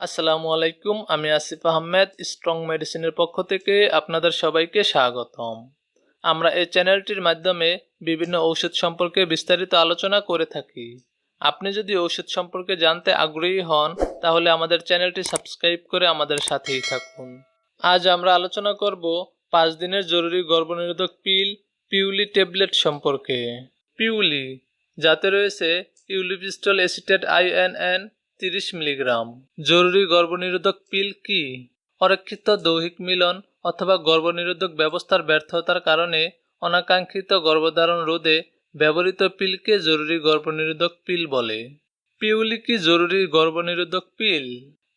আসসালামু আলাইকুম, আমি আসিফ আহমেদ, স্ট্রং মেডিসিনের পক্ষ থেকে আপনাদের সবাইকে স্বাগতম। আমরা এই চ্যানেলটির মাধ্যমে বিভিন্ন ঔষধ সম্পর্কে বিস্তারিত আলোচনা করে থাকি। আপনি যদি ঔষধ সম্পর্কে জানতে আগ্রহী হন, তাহলে আমাদের চ্যানেলটি সাবস্ক্রাইব করে আমাদের সাথেই থাকুন। আজ আমরা আলোচনা করব পাঁচ দিনের জরুরি গর্ভনিরোধক পিল, পিউলি ট্যাবলেট সম্পর্কে। পিউলি, যাতে রয়েছে ইউলিপিস্টল অ্যাসিটেট আইএনএন তিরিশ মিলিগ্রাম। জরুরি গর্ভনিরোধক পিল কি? অরক্ষিত দৈহিক মিলন অথবা গর্ভনিরোধক ব্যবস্থার ব্যর্থতার কারণে অনাকাঙ্ক্ষিত গর্ভধারণ রোধে ব্যবহৃত পিলকে জরুরি গর্ভনিরোধক পিল বলে। পিউলি কি জরুরি গর্ভনিরোধক পিল?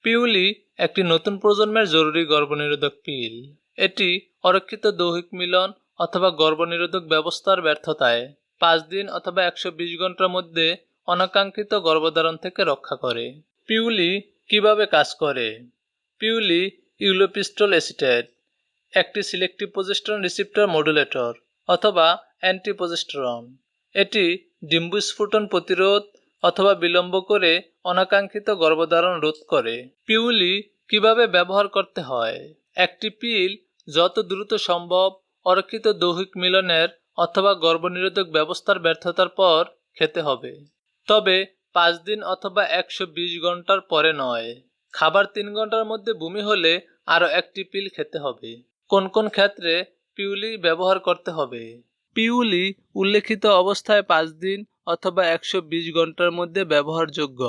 পিউলি একটি নতুন প্রজন্মের জরুরি গর্ভনিরোধক পিল। এটি অরক্ষিত দৈহিক মিলন অথবা গর্ভনিরোধক ব্যবস্থার ব্যর্থতায় পাঁচ দিন অথবা একশো বিশ ঘণ্টার মধ্যে অনাকাঙ্ক্ষিত গর্ভধারণ থেকে রক্ষা করে। পিউলি কীভাবে কাজ করে? পিউলি ইউলোপিস্টল অ্যাসিটেট একটি সিলেক্টিভ প্রজেস্টরন রিসিপ্টর মডুলেটর অথবা অ্যান্টিপোজেস্টরন এটি ডিম্বুস্ফুটন প্রতিরোধ অথবা বিলম্ব করে অনাকাঙ্ক্ষিত গর্ভধারণ রোধ করে। পিউলি কীভাবে ব্যবহার করতে হয়? একটি পিল যত দ্রুত সম্ভব অরক্ষিত দৈহিক মিলনের অথবা গর্ভনিরোধক ব্যবস্থার ব্যর্থতার পর খেতে হবে। তবে পাঁচ দিন অথবা একশো বিশ ঘণ্টার পরে নয়। খাবার তিন ঘণ্টার মধ্যে বমি হলে আরও একটি পিল খেতে হবে। কোন কোন ক্ষেত্রে পিউলি ব্যবহার করতে হবে? পিউলি উল্লেখিত অবস্থায় পাঁচ দিন অথবা একশো বিশ ঘণ্টার মধ্যে ব্যবহারযোগ্য।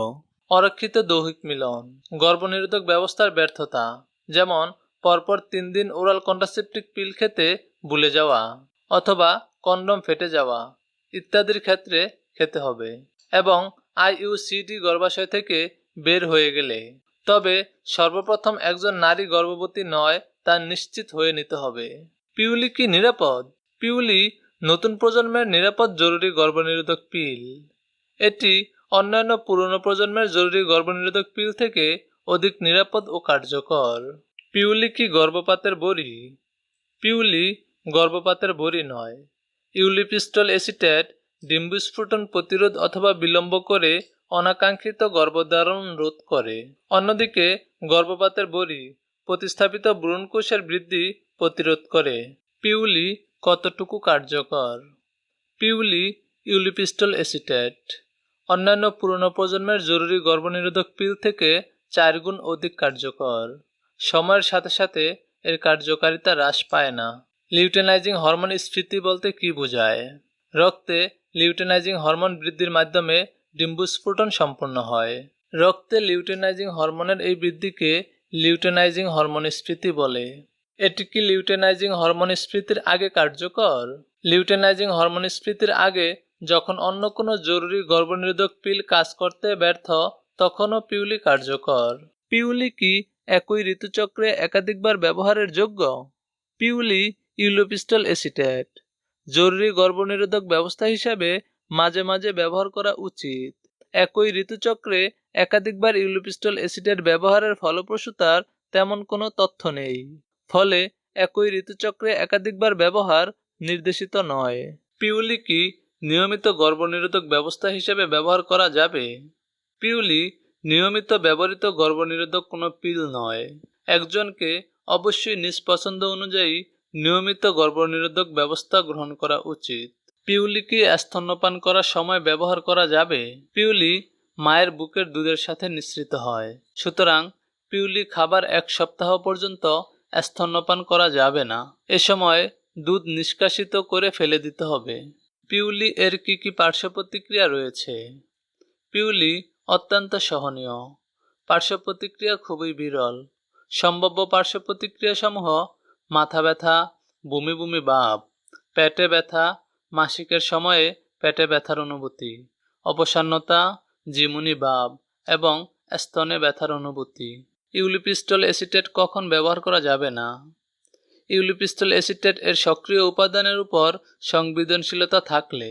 অরক্ষিত দৈহিক মিলন, গর্ভনিরোধক ব্যবস্থার ব্যর্থতা, যেমন পরপর তিন দিন ওরাল কন্ট্রাসেপটিক পিল খেতে ভুলে যাওয়া অথবা কন্ডম ফেটে যাওয়া ইত্যাদির ক্ষেত্রে খেতে হবে। এবং আইইউসিডি গর্ভাশয় থেকে বের হয়ে গেলে। তবে সর্বপ্রথম একজন নারী গর্ভবতী নয়, তা নিশ্চিত হয়ে নিতে হবে। পিউলি কি নিরাপদ? পিউলি নতুন প্রজন্মের নিরাপদ জরুরি গর্ভনিরোধক পিল। এটি অন্যান্য পুরনো প্রজন্মের জরুরি গর্ভনিরোধক পিল থেকে অধিক নিরাপদ ও কার্যকর। পিউলি কি গর্ভপাতের বড়ি? পিউলি গর্ভপাতের বড়ি নয়। ইউলিপিস্টল অ্যাসিটেট ডিম্বুস্ফুটন প্রতিরোধ অথবা বিলম্ব করে অনাকাঙ্ক্ষিত গর্ভধারণ রোধ করে। অন্যদিকে, গর্ভপাতের বড়ি প্রতিস্থাপিত ভ্রূণকোষের বৃদ্ধি প্রতিরোধ করে। পিউলি কতটুকু কার্যকর? Piuli ulipristal acetate. অন্যান্য পুরনো প্রজন্মের জরুরি গর্ভনিরোধক পিল থেকে চার গুণ অধিক কার্যকর। সময়ের সাথে সাথে এর কার্যকারিতা হ্রাস পায় না। লিউটেনাইজিং হরমোন স্ফীতি বলতে কি বোঝায়? রক্তে লিউটেনাইজিং হরমোন বৃদ্ধির মাধ্যমে ডিম্বুস্ফুটন সম্পন্ন হয়। রক্তে লিউটেনাইজিং হরমোনের এই বৃদ্ধিকে লিউটেনাইজিং হরমোন স্ফীতি বলে। এটি কি লিউটেনাইজিং হরমোন স্ফীতির আগে কার্যকর? লিউটেনাইজিং হরমোন স্ফীতির আগে যখন অন্য কোনো জরুরি গর্ভনিরোধক পিল কাজ করতে ব্যর্থ, তখনও পিউলি কার্যকর। পিউলি কি একই ঋতুচক্রে একাধিকবার ব্যবহারের যোগ্য? Piuli ulipristal acetate. জরুরি গর্ভনিরোধক ব্যবস্থা হিসাবে মাঝে মাঝে ব্যবহার করা উচিত। একই ঋতুচক্রে একাধিকবার ইউলোপিস্টল অ্যাসিডের ব্যবহারের ফলপ্রসূতার তেমন কোনো তথ্য নেই। ফলে একই ঋতুচক্রে একাধিকবার ব্যবহার নির্দেশিত নয়। পিউলি কি নিয়মিত গর্ভনিরোধক ব্যবস্থা হিসেবে ব্যবহার করা যাবে? পিউলি নিয়মিত ব্যবহৃত গর্ভনিরোধক কোনো পিল নয়। একজনকে অবশ্যই নিজ পছন্দ অনুযায়ী নিয়মিত গর্ভনিরোধক ব্যবস্থা গ্রহণ করা উচিত। পিউলি কি স্তন্যপান করার সময় ব্যবহার করা যাবে। পিউলি মায়ের বুকের দুধের সাথে মিশ্রিত হয়। সুতরাং পিউলি খাবার এক সপ্তাহ পর্যন্ত স্তন্যপান করা যাবে না। এ সময় দুধ নিষ্কাশিত করে ফেলে দিতে হবে। পিউলি এর কি কি পার্শ্ব প্রতিক্রিয়া রয়েছে? পিউলি অত্যন্ত সহনীয়। পার্শ্ব প্রতিক্রিয়া খুবই বিরল। সম্ভাব্য পার্শ্ব প্রতিক্রিয়াসমূহ মাথা ব্যথা, বমি বমি ভাব পেটে ব্যথা, মাসিকের সময়ে পেটে ব্যথার অনুভূতি অপসান্নতা জিমুনি ভাব এবং স্তনে ব্যথার অনুভূতি। ইউলিপিস্টল অ্যাসিটেট কখন ব্যবহার করা যাবে না? ইউলিপিস্টল অ্যাসিটেট এর সক্রিয় উপাদানের উপর সংবেদনশীলতা থাকলে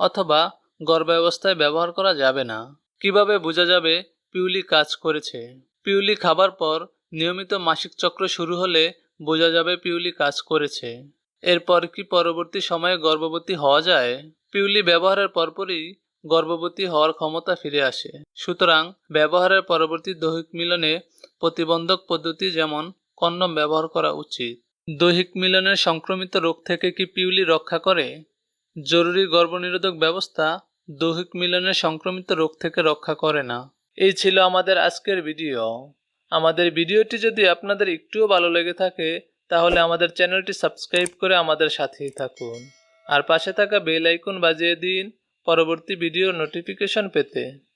অথবা গর্ভাবস্থায় ব্যবহার করা যাবে না। কীভাবে বোঝা যাবে? পিউলি কাজ করেছে। পিউলি খাবার পর নিয়মিত মাসিক চক্র শুরু হলে বোঝা যাবে পিউলি কাজ করেছে। এরপর কি পরবর্তী সময়ে গর্ভবতী হওয়া যায়? পিউলি ব্যবহারের পরপরই গর্ভবতী হওয়ার ক্ষমতা ফিরে আসে। সুতরাং ব্যবহারের পরবর্তী দৈহিক মিলনে প্রতিবন্ধক পদ্ধতি যেমন কন্ডম ব্যবহার করা উচিত। দৈহিক মিলনের সংক্রমিত রোগ থেকে কি পিউলি রক্ষা করে? জরুরি গর্ভনিরোধক ব্যবস্থা দৈহিক মিলনের সংক্রমিত রোগ থেকে রক্ষা করে না। এই ছিল আমাদের আজকের ভিডিও। আমাদের ভিডিওটি যদি আপনাদের একটুও ভালো লেগে থাকে, তাহলে আমাদের চ্যানেলটি সাবস্ক্রাইব করে আমাদের সাথেই থাকুন। আর পাশে থাকা বেল আইকন বাজিয়ে দিন পরবর্তী ভিডিওর নোটিফিকেশন পেতে।